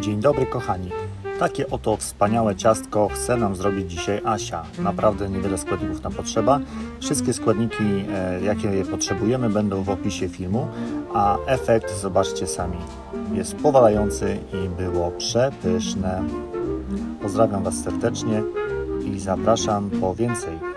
Dzień dobry kochani. Takie oto wspaniałe ciastko chce nam zrobić dzisiaj Asia. Naprawdę niewiele składników nam potrzeba. Wszystkie składniki, e, jakie je potrzebujemy, będą w opisie filmu, a efekt zobaczcie sami. Jest powalający i było przepyszne. Pozdrawiam Was serdecznie i zapraszam po więcej.